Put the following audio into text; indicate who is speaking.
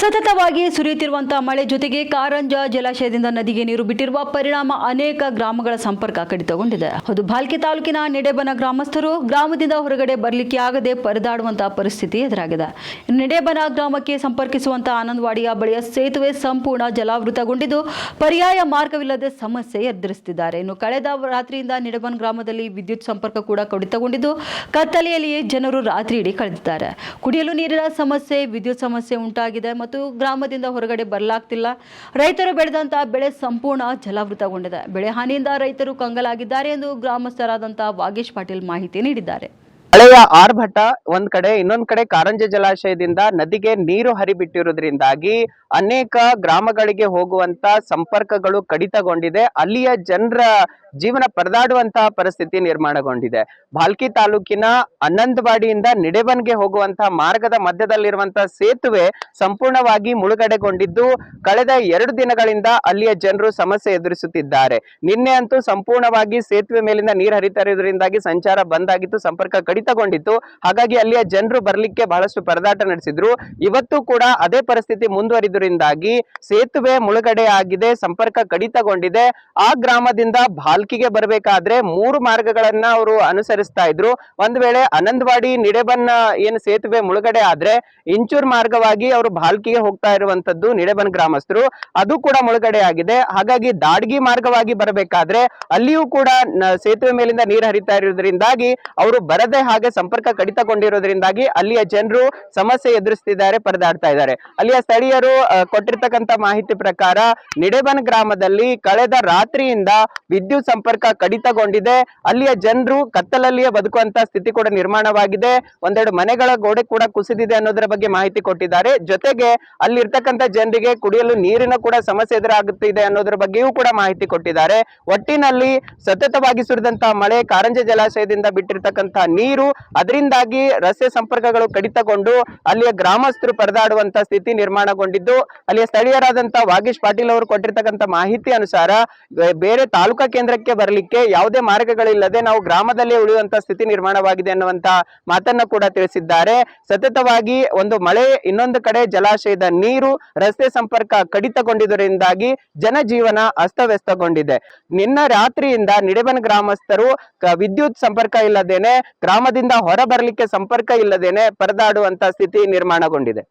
Speaker 1: ಸತತವಾಗಿ ಸುರಿಯುತ್ತಿರುವಂತಹ ಮಳೆ ಜೊತೆಗೆ ಕಾರಂಜ ಜಲಾಶಯದಿಂದ ನದಿಗೆ ನೀರು ಬಿಟ್ಟಿರುವ ಪರಿಣಾಮ ಅನೇಕ ಗ್ರಾಮಗಳ ಸಂಪರ್ಕ ಕಡಿತಗೊಂಡಿದೆ. ಅದು ಭಾಲ್ಕಿ ತಾಲೂಕಿನ ನೆಡೆಬನ ಗ್ರಾಮಸ್ಥರು ಗ್ರಾಮದಿಂದ ಹೊರಗಡೆ ಬರಲಿಕ್ಕೆ ಆಗದೆ ಪರದಾಡುವಂತಹ ಪರಿಸ್ಥಿತಿ ಎದುರಾಗಿದೆ. ನೆಡೆಬನ ಗ್ರಾಮಕ್ಕೆ ಸಂಪರ್ಕಿಸುವಂತಹ ಆನಂದವಾಡಿಯ ಬಳಿಯ ಸೇತುವೆ ಸಂಪೂರ್ಣ ಜಲಾವೃತಗೊಂಡಿದ್ದು, ಪರ್ಯಾಯ ಮಾರ್ಗವಿಲ್ಲದೆ ಸಮಸ್ಯೆ ಎದುರಿಸುತ್ತಿದ್ದಾರೆ. ಇನ್ನು ಕಳೆದ ರಾತ್ರಿಯಿಂದ ನೆಡೆಬನ್ ಗ್ರಾಮದಲ್ಲಿ ವಿದ್ಯುತ್ ಸಂಪರ್ಕ ಕೂಡ ಕಡಿತಗೊಂಡಿದ್ದು, ಕತ್ತಲೆಯಲ್ಲಿಯೇ ಜನರು ರಾತ್ರಿ ಇಡೀ ಕಳೆದಿದ್ದಾರೆ. ಕುಡಿಯಲು ನೀರಿನ ಸಮಸ್ಯೆ, ವಿದ್ಯುತ್ ಸಮಸ್ಯೆ ಉಂಟಾಗಿದೆ ಮತ್ತು ಗ್ರಾಮದಿಂದ ಹೊರಗಡೆ ಬರಲಾಗ್ತಿಲ್ಲ. ರೈತರು ಬೆಳೆದಂತಹ ಬೆಳೆ ಸಂಪೂರ್ಣ ಜಲಾವೃತಗೊಂಡಿದೆ. ಬೆಳೆ ಹಾನಿಯಿಂದ ರೈತರು ಕಂಗಲಾಗಿದ್ದಾರೆ ಎಂದು ಗ್ರಾಮಸ್ಥರಾದಂತಹ ವಾಗೇಶ್ ಪಾಟೀಲ್ ಮಾಹಿತಿ ನೀಡಿದ್ದಾರೆ.
Speaker 2: ಹಳೆಯ ಆರ್ಭಟ, ಒಂದ್ ಕಡೆ, ಇನ್ನೊಂದ್ ಕಡೆ ಕಾರಂಜಿ ಜಲಾಶಯದಿಂದ ನದಿಗೆ ನೀರು ಹರಿಬಿಟ್ಟಿರುವುದರಿಂದಾಗಿ ಅನೇಕ ಗ್ರಾಮಗಳಿಗೆ ಹೋಗುವಂತ ಸಂಪರ್ಕಗಳು ಕಡಿತಗೊಂಡಿದೆ. ಅಲ್ಲಿಯ ಜನರ ಜೀವನ ಪರದಾಡುವಂತಹ ಪರಿಸ್ಥಿತಿ ನಿರ್ಮಾಣಗೊಂಡಿದೆ. ಭಾಲ್ಕಿ ತಾಲೂಕಿನ ಅನಂತವಾಡಿಯಿಂದ ನಿಡೆಬನ್ಗೆ ಹೋಗುವಂತಹ ಮಾರ್ಗದ ಮಧ್ಯದಲ್ಲಿರುವಂತಹ ಸೇತುವೆ ಸಂಪೂರ್ಣವಾಗಿ ಮುಳುಗಡೆಗೊಂಡಿದ್ದು, ಕಳೆದ ಎರಡು ದಿನಗಳಿಂದ ಅಲ್ಲಿಯ ಜನರು ಸಮಸ್ಯೆ ಎದುರಿಸುತ್ತಿದ್ದಾರೆ. ನಿನ್ನೆ ಅಂತೂ ಸಂಪೂರ್ಣವಾಗಿ ಸೇತುವೆ ಮೇಲಿಂದ ನೀರು ಹರಿತಾ ಸಂಚಾರ ಬಂದ್ ಆಗಿತ್ತು, ಸಂಪರ್ಕ ಕಡಿತಗೊಂಡಿತ್ತು. ಹಾಗಾಗಿ ಅಲ್ಲಿಯ ಜನರು ಬರಲಿಕ್ಕೆ ಬಹಳಷ್ಟು ಪರದಾಟ ನಡೆಸಿದ್ರು. ಇವತ್ತು ಕೂಡ ಅದೇ ಪರಿಸ್ಥಿತಿ ಮುಂದುವರಿದ್ರಿಂದಾಗಿ ಸೇತುವೆ ಮುಳುಗಡೆ ಆಗಿದೆ, ಸಂಪರ್ಕ ಕಡಿತಗೊಂಡಿದೆ. ಆ ಗ್ರಾಮದಿಂದ ಭಾಲ್ಕಿಗೆ ಬರಬೇಕಾದ್ರೆ ಮೂರು ಮಾರ್ಗಗಳನ್ನ ಅವರು ಅನುಸರಿಸ್ತಾ ಇದ್ರು. ಒಂದ್ ವೇಳೆ ಆನಂದವಾಡಿ ನಿಡೆಬನ್ ಏನು ಸೇತುವೆ ಮುಳುಗಡೆ ಆದ್ರೆ ಇಂಚೂರ್ ಮಾರ್ಗವಾಗಿ ಅವರು ಭಾಲ್ಕಿಗೆ ಹೋಗ್ತಾ ಇರುವಂತದ್ದು ನಿಡೆಬನ್ ಗ್ರಾಮಸ್ಥರು. ಅದು ಕೂಡ ಮುಳುಗಡೆ ಆಗಿದೆ. ಹಾಗಾಗಿ ದಾಡ್ಗಿ ಮಾರ್ಗವಾಗಿ ಬರಬೇಕಾದ್ರೆ ಅಲ್ಲಿಯೂ ಕೂಡ ಸೇತುವೆ ಮೇಲಿಂದ ನೀರು ಹರಿತಾ ಇರೋದ್ರಿಂದಾಗಿ ಅವರು ಬರದೆ ಹಾಗೆ ಸಂಪರ್ಕ ಕಡಿತಗೊಂಡಿರೋದ್ರಿಂದಾಗಿ ಅಲ್ಲಿಯ ಜನರು ಸಮಸ್ಯೆ ಎದುರಿಸ್ತಿದ್ದಾರೆ, ಪರದಾಡ್ತಾ ಇದ್ದಾರೆ. ಅಲ್ಲಿಯ ಸ್ಥಳೀಯರು ಕೊಟ್ಟಿರ್ತಕ್ಕಂಥ ಮಾಹಿತಿ ಪ್ರಕಾರ ನಿಡೆಬನ್ ಗ್ರಾಮದಲ್ಲಿ ಕಳೆದ ರಾತ್ರಿಯಿಂದ ವಿದ್ಯುತ್ ಸಂಪರ್ಕ ಕಡಿತಗೊಂಡಿದೆ. ಅಲ್ಲಿಯ ಜನರು ಕತ್ತಲಲ್ಲಿಯೇ ಬದುಕುವಂತ ಸ್ಥಿತಿ ಕೂಡ ನಿರ್ಮಾಣವಾಗಿದೆ. ಒಂದೆರಡು ಮನೆಗಳ ಗೋಡೆ ಕೂಡ ಕುಸಿದಿದೆ ಅನ್ನೋದರ ಬಗ್ಗೆ ಮಾಹಿತಿ ಕೊಟ್ಟಿದ್ದಾರೆ. ಜೊತೆಗೆ ಅಲ್ಲಿ ಇರ್ತಕ್ಕಂಥ ಜನರಿಗೆ ಕುಡಿಯಲು ನೀರಿನ ಕೂಡ ಸಮಸ್ಯೆ ಎದುರಾಗುತ್ತಿದೆ ಅನ್ನೋದ್ರ ಬಗ್ಗೆಯೂ ಕೂಡ ಮಾಹಿತಿ ಕೊಟ್ಟಿದ್ದಾರೆ. ಒಟ್ಟಿನಲ್ಲಿ ಸತತವಾಗಿ ಸುರಿದಂತಹ ಮಳೆ, ಕಾರಂಜ ಜಲಾಶಯದಿಂದ ಬಿಟ್ಟಿರ್ತಕ್ಕಂತಹ ನೀರು ಅದರಿಂದಾಗಿ ರಸ್ತೆ ಸಂಪರ್ಕಗಳು ಕಡಿತಗೊಂಡು ಅಲ್ಲಿಯ ಗ್ರಾಮಸ್ಥರು ಪರದಾಡುವಂತ ಸ್ಥಿತಿ ನಿರ್ಮಾಣಗೊಂಡಿದ್ದು, ಅಲ್ಲಿಯ ಸ್ಥಳೀಯರಾದಂತಹ ವಾಗೇಶ್ ಪಾಟೀಲ್ ಅವರು ಕೊಟ್ಟಿರ್ತಕ್ಕಂಥ ಮಾಹಿತಿ ಅನುಸಾರ ಬೇರೆ ತಾಲೂಕಾ ಕೇಂದ್ರಕ್ಕೆ ಬರಲಿಕ್ಕೆ ಯಾವುದೇ ಮಾರ್ಗಗಳಿಲ್ಲದೆ ನಾವು ಗ್ರಾಮದಲ್ಲೇ ಉಳಿಯುವಂತ ಸ್ಥಿತಿ ನಿರ್ಮಾಣವಾಗಿದೆ ಅನ್ನುವಂತ ಮಾತನ್ನ ಕೂಡ ತಿಳಿಸಿದ್ದಾರೆ. ಸತತವಾಗಿ ಒಂದು ಮಳೆ, ಇನ್ನೊಂದು ಕಡೆ ಜಲಾಶಯದ ನೀರು, ರಸ್ತೆ ಸಂಪರ್ಕ ಕಡಿತಗೊಂಡಿದ್ದರಿಂದಾಗಿ ಜನಜೀವನ ಅಸ್ತವ್ಯಸ್ತಗೊಂಡಿದೆ. ನಿನ್ನ ರಾತ್ರಿಯಿಂದ ನಿಡೆಬನ್ ಗ್ರಾಮಸ್ಥರು ವಿದ್ಯುತ್ ಸಂಪರ್ಕ ಇಲ್ಲದೇನೆ ಗ್ರಾಮದಿಂದ ಹೊರಬರಲಿಕ್ಕೆ ಸಂಪರ್ಕ ಇಲ್ಲದೇನೆ ಪರದಾಡುವಂತ ಸ್ಥಿತಿ ನಿರ್ಮಾಣಗೊಂಡಿದೆ.